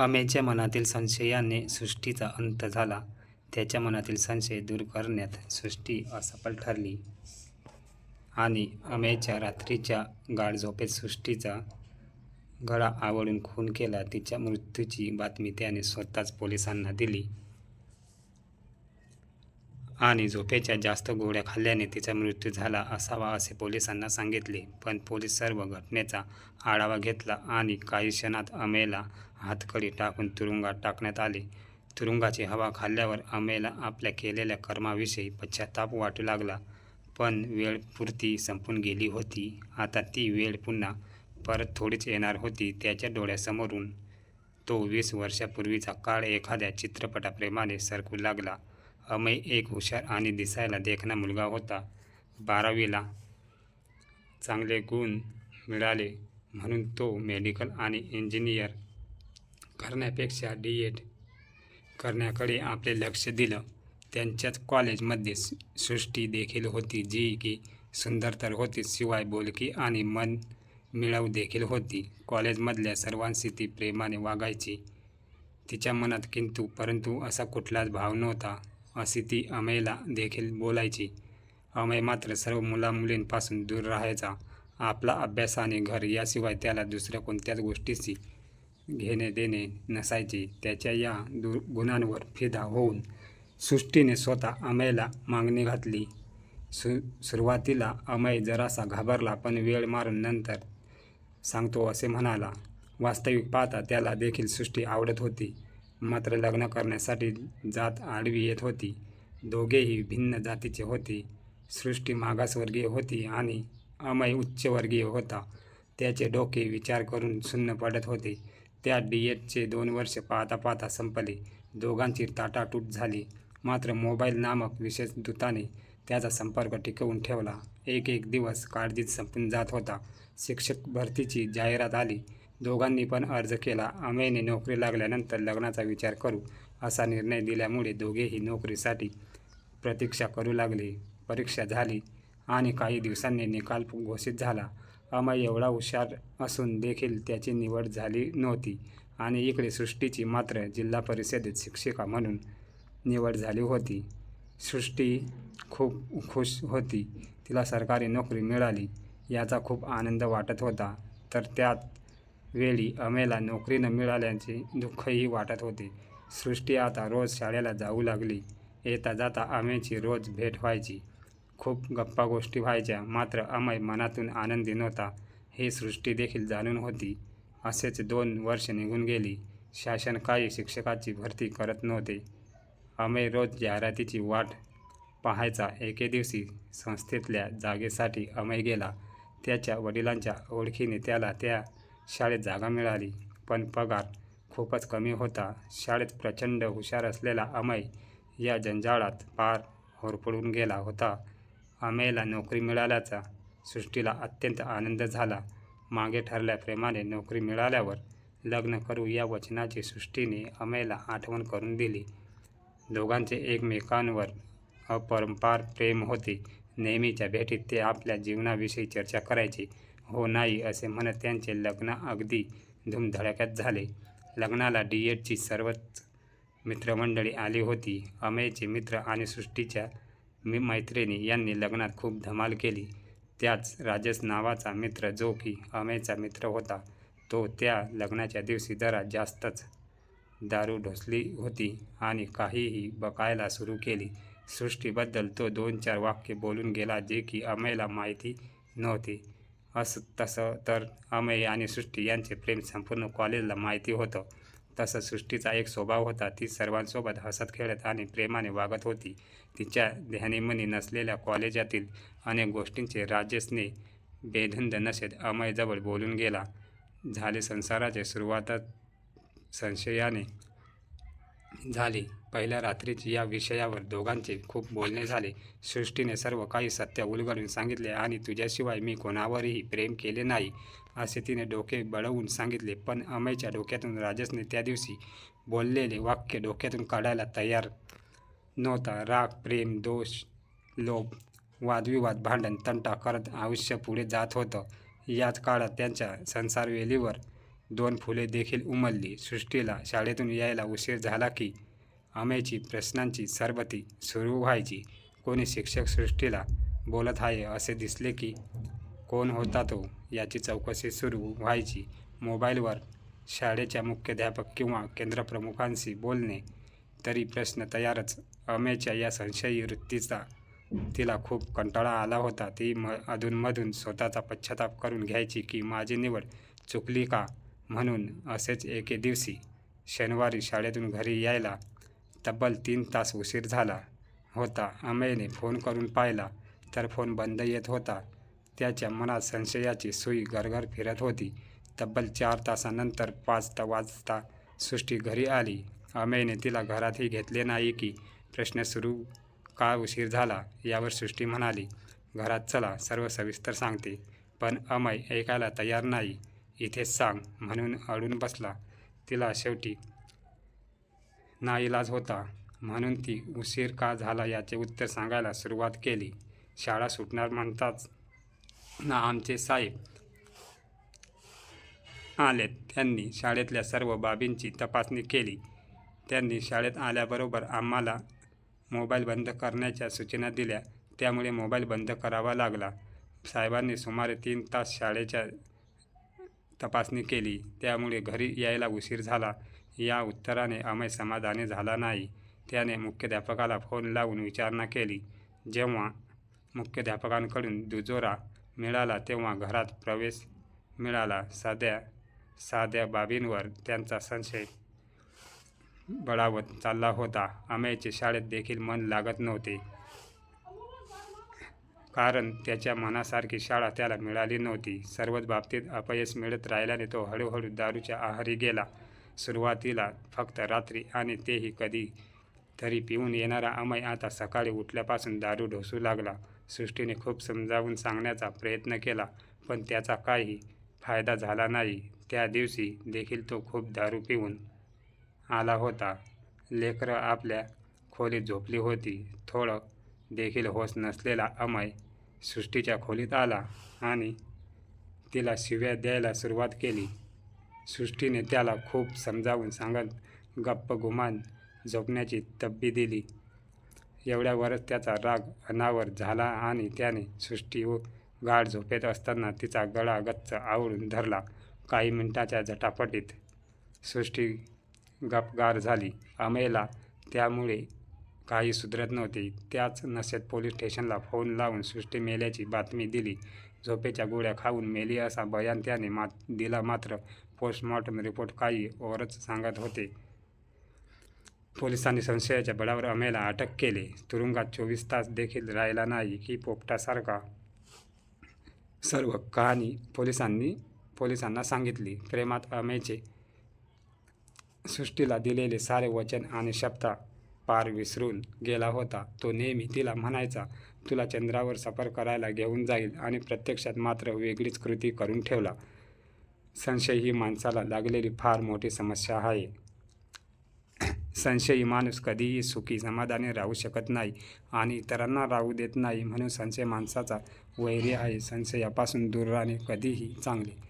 अमेच्या मनातील संशयाने सृष्टीचा अंत झाला. त्याच्या मनातील संशय दूर करण्यात सृष्टी असफल ठरली आणि अमेच्या रात्रीच्या गाढ झोपेत सृष्टीचा गळा आवडून खून केला. तिच्या मृत्यूची बातमी त्याने स्वतःच पोलिसांना दिली आणि झोपेच्या जास्त गोळ्या खाल्ल्याने तिचा मृत्यू झाला असावा असे पोलिसांना सांगितले. पण पोलीस सर्व घटनेचा आढावा घेतला आणि काही क्षणात अमेला हातकडी टाकून तुरुंगात टाकण्यात आले. तुरुंगाची हवा खाल्ल्यावर अमेला आपल्या केलेल्या कर्माविषयी पश्चाताप वाटू लागला. पण वेळ पुरती संपून गेली होती. आता ती वेळ पुन्हा परत थोडीच येणार होती. त्याच्या डोळ्यासमोरून तो वीस वर्षापूर्वीचा काळ एखाद्या चित्रपटाप्रेमाने सरकू लागला. अमय एक हुशार आणि दिसायला देखणा मुलगा होता. बारावीला चांगले गुण मिळाले म्हणून तो मेडिकल आणि इंजिनियर करण्यापेक्षा डी. एड. करण्याकडे आपले लक्ष दिलं. त्यांच्याच कॉलेजमध्ये सृष्टी देखील होती जी की सुंदर तर होती शिवाय बोलकी आणि मन मिळवू देखील होती. कॉलेजमधल्या सर्वांशी ती प्रेमाने वागायची. तिच्या मनात किंतु परंतु असा कुठलाच भाव नव्हता अशी ती अमयला देखील बोलायची. अमय मात्र सर्व मुलामुलींपासून दूर राहायचा. आपला अभ्यास आणि घर याशिवाय त्याला दुसऱ्या कोणत्याच गोष्टीशी घेणे देणे नसायचे. त्याच्या या गुणांवर फिदा होऊन सृष्टीने स्वतः अमयला मागणी घातली. सु सुरुवातीला अमय जरासा घाबरला पण वेळ मारून नंतर सांगतो असे म्हणाला. वास्तविक पाहता त्याला देखील सृष्टी आवडत होती. मात्र लग्न करण्यासाठी जात आडवी येत होती. दोघेही भिन्न जातीचे होते. सृष्टी मागासवर्गीय होती आणि अमय उच्चवर्गीय होता. त्याचे डोके विचार करून सुन्न पडत होते. त्या डी. एडचे दोन वर्ष पाहता पाहता संपले. दोघांची ताटातूट झाली. मात्र मोबाईल नामक विशेष दूताने त्याचा संपर्क टिकवून ठेवला. एक एक दिवस काळजीत संपून जात होता. शिक्षक भरतीची जाहिरात आली. दोघांनी पण अर्ज केला. अमेयने नोकरी लागल्यानंतर लग्नाचा विचार करू असा निर्णय दिल्यामुळे दोघेही नोकरीसाठी प्रतीक्षा करू लागले. परीक्षा झाली आणि काही दिवसांनी निकाल घोषित झाला. अमय एवढा हुशार असून देखील त्याची निवड झाली नव्हती आणि इकडे सृष्टीची मात्र जिल्हा परिषदेत शिक्षिका म्हणून निवड झाली होती. सृष्टी खूप खुश होती. तिला सरकारी नोकरी मिळाली याचा खूप आनंद वाटत होता. तर त्यात वेळी अमयला नोकरी न मिळाल्याचे दुःखही वाटत होते. सृष्टी आता रोज शाळेला जाऊ लागली. येता जाता अमेची रोज भेट व्हायची. खूप गप्पा गोष्टी व्हायच्या. मात्र अमय मनातून आनंदी नव्हता हे सृष्टी देखील जाणून होती. असेच दोन वर्ष निघून गेली. शासन काही शिक्षकाची भरती करत नव्हते. अमय रोज जाहिरातीची वाट पाहायचा. एके दिवशी संस्थेतल्या जागेसाठी अमय गेला. त्याच्या वडिलांच्या ओळखीने त्याला त्या शाळेत जागा मिळाली. पण पगार खूपच कमी होता. शाळेत प्रचंड हुशार असलेला अमय या जंजाळात पार होरपडून गेला होता. अमयला नोकरी मिळाल्याचा सृष्टीला अत्यंत आनंद झाला. मागे ठरल्याप्रमाणे नोकरी मिळाल्यावर लग्न करू या वचनाची सृष्टीने अमयला आठवण करून दिली. दोघांचे एकमेकांवर अपरंपार प्रेम होते. नेहमीच्या भेटीत ते आपल्या जीवनाविषयी चर्चा करायचे. हो नाही असे म्हणत त्यांचे लग्न अगदी धूमधडाक्यात झाले. लग्नाला डी. एडची सर्वच मित्रमंडळी आली होती. अमेयचे मित्र आणि सृष्टीच्या मैत्रिणी यांनी लग्नात खूप धमाल केली. त्याच राजेश नावाचा मित्र जो की अमेयचा मित्र होता तो त्या लग्नाच्या दिवशी जरा जास्तच दारू ढोसली होती आणि काहीही बकायला सुरू केली. सृष्टीबद्दल तो दोन चार वाक्य बोलून गेला जे की अमेयला माहिती नव्हते. असं तसं तर अमय आणि सृष्टी यांचे प्रेम संपूर्ण कॉलेजला माहिती होतं. तसं सृष्टीचा एक स्वभाव होता. ती सर्वांसोबत हसत खेळत आणि प्रेमाने वागत होती. तिच्या ध्यानीमनी नसलेल्या कॉलेजातील अनेक गोष्टींचे राजेशने बेधंद नशेत अमयजवळ बोलून गेला. झाले संसाराचे सुरुवातच संशयाने झाली. पहिल्या रात्रीच या विषयावर दोघांचे खूप बोलणे झाले. सृष्टीने सर्व काही सत्य उलगडून सांगितले आणि तुझ्याशिवाय मी कोणावरही प्रेम केले नाही असे तिने डोके बळवून सांगितले. पण अमयच्या डोक्यातून राजेशने त्या दिवशी बोललेले वाक्य डोक्यातून काढायला तयार नव्हता. राग, प्रेम, दोष लोभ, वादविवाद, भांडण, तंटा करत आयुष्य पुढे जात होतं. याच काळात त्यांच्या संसारवेलीवर दोन फुले देखील उमलली. सृष्टीला शाळेतून यायला उशीर झाला की अमेची प्रश्नांची सरबती सुरू व्हायची. कोणी शिक्षक सृष्टीला बोलत आहे असे दिसले की कोण होता तो? याची चौकशी सुरू व्हायची. मोबाईलवर शाळेच्या मुख्याध्यापक किंवा केंद्रप्रमुखांशी बोलणे तरी प्रश्न तयारच. अमेच्या या संशयी वृत्तीचा तिला खूप कंटाळा आला होता. ती म अधूनमधून स्वतःचा पश्चाताप करून घ्यायची की माझी निवड चुकली का? म्हणून असेच एके दिवशी शनिवारी शाळेतून घरी यायला तब्बल तीन तास उशीर झाला होता. अमेयने फोन करून पाहिला तर फोन बंद येत होता. त्याच्या मनात संशयाची सुई गरगर फिरत होती. तब्बल चार तासानंतर पाच ता वाजता सृष्टी घरी आली. अमेयने तिला घरातही घेतले नाही की प्रश्न सुरू का उशीर झाला यावर सृष्टी म्हणाली घरात चला सर्व सविस्तर सांगते. पण अमय ऐकायला तयार नाही. इथेच सांग म्हणून अडून बसला. तिला शेवटी नाईलाज होता म्हणून ती उशीर का झाला याचे उत्तर सांगायला सुरुवात केली. शाळा सुटणार म्हणताच ना आमचे साहेब आलेत. त्यांनी शाळेतल्या सर्व बाबींची तपासणी केली. त्यांनी शाळेत आल्याबरोबर आम्हाला मोबाईल बंद करण्याच्या सूचना दिल्या. त्यामुळे मोबाईल बंद करावा लागला. साहेबांनी सुमारे तीन तास शाळेच्या तपासणी केली. त्यामुळे घरी यायला उशीर झाला. या उत्तराने अमय समाधानी झाला नाही. त्याने मुख्याध्यापकाला फोन लावून विचारणा केली. जेव्हा मुख्याध्यापकांकडून दुजोरा मिळाला तेव्हा घरात प्रवेश मिळाला. साध्या साध्या बाबींवर त्यांचा संशय बळावत चालला होता. अमेयचे शाळेत देखील मन लागत नव्हते. कारण त्याच्या मनासारखी शाळा त्याला मिळाली नव्हती. सर्वच बाबतीत अपयश मिळत राहिल्याने तो हळूहळू दारूच्या आहारी गेला. सुरुवातीला फक्त रात्री आणि तेही कधी तरी पिऊन येणारा अमय आता सकाळी उठल्यापासून दारू ढोसू लागला. सृष्टीने खूप समजावून सांगण्याचा प्रयत्न केला पण त्याचा काही फायदा झाला नाही. त्या दिवशी देखील तो खूप दारू पिऊन आला होता. लेकरं आपल्या खोलीत झोपली होती. थोडं देखील होश नसलेला अमय सृष्टीच्या खोलीत आला आणि तिला शिव्या द्यायला सुरुवात केली. सृष्टीने त्याला खूप समजावून सांगत गप्प गुमान झोपण्याची तब्बी दिली. एवढ्यावरच त्याचा राग अनावर झाला आणि त्याने सृष्टी व गाढ झोपेत असताना तिचा गळा गच्च आवळून धरला काही मिनिटाच्या झटापटीत. सृष्टी गपगार झाली. अमेला त्यामुळे काही सुधरत नव्हते. त्याच नशेत पोलीस स्टेशनला फोन लावून सृष्टी मेल्याची बातमी दिली. झोपेच्या गोळ्या खाऊन मेली असा बयान त्याने मात दिला मात्र पोस्टमॉर्टम रिपोर्ट काही ओरच सांगत होते. पोलिसांनी संशयाच्या बळावर अमेला अटक केले. तुरुंगात चोवीस तास देखील राहिला नाही की पोपटासारखा सर्व कहाणी पोलिसांनी पोलिसांना सांगितली. प्रेमात अमेचे सृष्टीला दिलेले सारे वचन आणि शब्दा पार विसरून गेला होता. तो नेहमी तिला म्हणायचा तुला चंद्रावर सफर करायला घेऊन जाईल आणि प्रत्यक्षात मात्र वेगळीच कृती करून ठेवला. संशय ही माणसाला लागलेली फार मोठी समस्या आहे. संशयी माणूस कधीही सुखी समाधानी राहू शकत नाही आणि इतरांना राहू देत नाही म्हणून संशय माणसाचा वैरी आहे. संशयापासून दूर राहणे कधीही चांगले